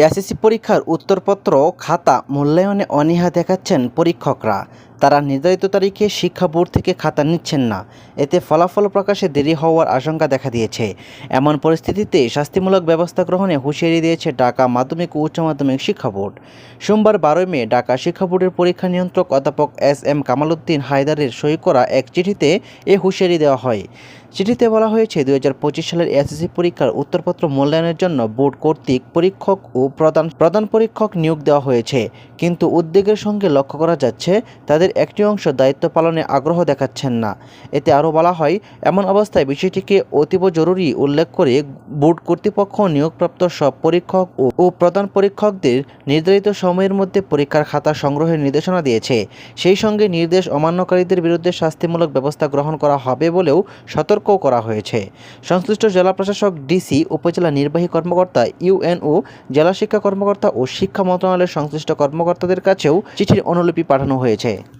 SSC পরীক্ষার উত্তরপত্র খাতা মূল্যায়নে অনীহা দেখাচ্ছেন পরীক্ষকরা। তারা নির্ধারিত তারিখে শিক্ষা বোর্ড থেকে খাতা নিচ্ছেন না। এতে ফলাফল প্রকাশে দেরি হওয়ার আশঙ্কা দেখা দিয়েছে। এমন পরিস্থিতিতে শাস্তিমূলক ব্যবস্থা গ্রহণে হুঁশিয়ারি দিয়েছে ঢাকা মাধ্যমিক ও উচ্চ মাধ্যমিক শিক্ষা বোর্ড। সোমবার বারোই মে ঢাকা শিক্ষা বোর্ডের পরীক্ষা নিয়ন্ত্রক অধ্যাপক এস এম কামালউদ্দিন হায়দারের সই করা এক চিঠিতে এ হুঁশিয়ারি দেওয়া হয়। চিঠিতে বলা হয়েছে, দুই হাজার পঁচিশ সালের এসএসসি পরীক্ষার উত্তরপত্র মূল্যায়নের জন্য বোর্ড কর্তৃক পরীক্ষক ও প্রধান প্রধান পরীক্ষক নিয়োগ দেওয়া হয়েছে। কিন্তু উদ্বেগের সঙ্গে লক্ষ্য করা যাচ্ছে, তাদের একটি অংশ দায়িত্ব পালনে আগ্রহ দেখাচ্ছেন না। এতে আরও বলা হয়, এমন অবস্থায় বিষয়টিকে অতীব জরুরি উল্লেখ করে বোর্ড কর্তৃপক্ষ নিয়োগপ্রাপ্ত সব পরীক্ষক ও- প্রধান পরীক্ষকদের নির্ধারিত সময়ের মধ্যে পরীক্ষার খাতা সংগ্রহের নির্দেশনা দিয়েছে। সেই সঙ্গে নির্দেশ অমান্যকারীদের বিরুদ্ধে শাস্তিমূলক ব্যবস্থা গ্রহণ করা হবে বলেও সতর্কও করা হয়েছে। সংশ্লিষ্ট জেলা প্রশাসক ডিসি উপজেলা নির্বাহী কর্মকর্তা ইউএনও জেলা শিক্ষা কর্মকর্তা ও শিক্ষা মন্ত্রণালয়ের সংশ্লিষ্ট কর্মকর্তাদের কাছেও চিঠির অনুলিপি পাঠানো হয়েছে।